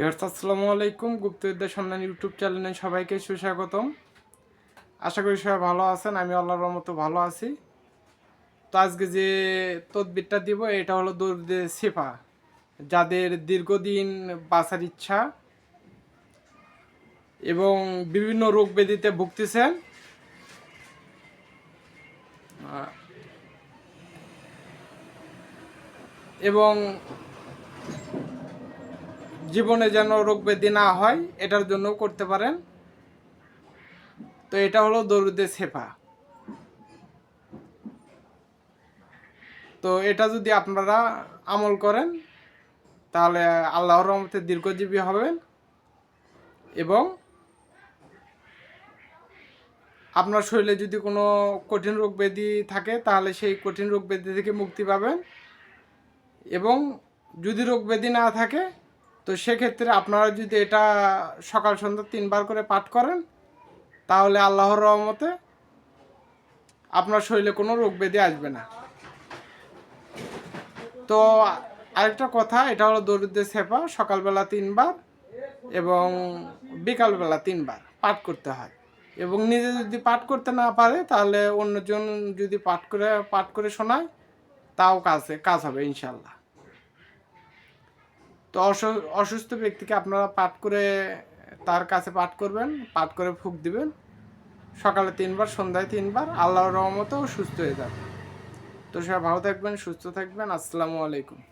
Years আসসালামু আলাইকুম। গুপ্তবিদ্যা সন্ধান ইউটিউব চ্যানেলে সবাইকে সুস্বাগতম। আশা করি সবাই ভালো আছেন, আমি আল্লাহর রহমতে ভালো আছি। তো আজকে যে তদবিরটা দিব, এটা হলো দর্দে সেফা, যাদের দীর্ঘদিন বাঁচার ইচ্ছা এবং বিভিন্ন রোগ ব্যাধিতে ভুগতেছেন। এবং জীবনে যেন রোগ ব্যাধি না হয়, এটার জন্য করতে পারেন। তো এটা হলো দরুদে সেফা তো এটা যদি আপনারা আমল করেন, তাহলে আল্লাহর রহমতে দীর্ঘজীবী হবেন এবং আপনার শরীরে যদি কোনো কঠিন রোগ ব্যাধি থাকে, তাহলে সেই কঠিন রোগ ব্যাধি থেকে মুক্তি পাবেন এবং যদি রোগ ব্যাধি না থাকে তো সেক্ষেত্রে আপনারা যদি এটা সকাল সন্ধ্যা তিনবার করে পাঠ করেন, তাহলে আল্লাহর রহমতে আপনার শরীরে কোনো রোগ ব্যাধি আসবে না। তো আরেকটা কথা, এটা হলো দরিদ্র সেপা সকালবেলা তিনবার এবং বিকালবেলা তিনবার পাঠ করতে হয়। এবং নিজে যদি পাঠ করতে না পারে, তাহলে অন্যজন যদি পাঠ করে পাঠ করে শোনায়, তাও কাজে, কাজ হবে ইনশাল্লাহ তো অসু- অসুস্থ ব্যক্তিকে আপনারা পাঠ করে তার কাছে পাঠ করবেন, পাঠ করে ফুক দিবেন। সকালে তিনবার, সন্ধ্যায় তিনবার, আল্লাহর রহমতেও সুস্থ হয়ে যাবে। তো সবাই ভালো থাকবেন, সুস্থ থাকবেন। আসসালামু আলাইকুম।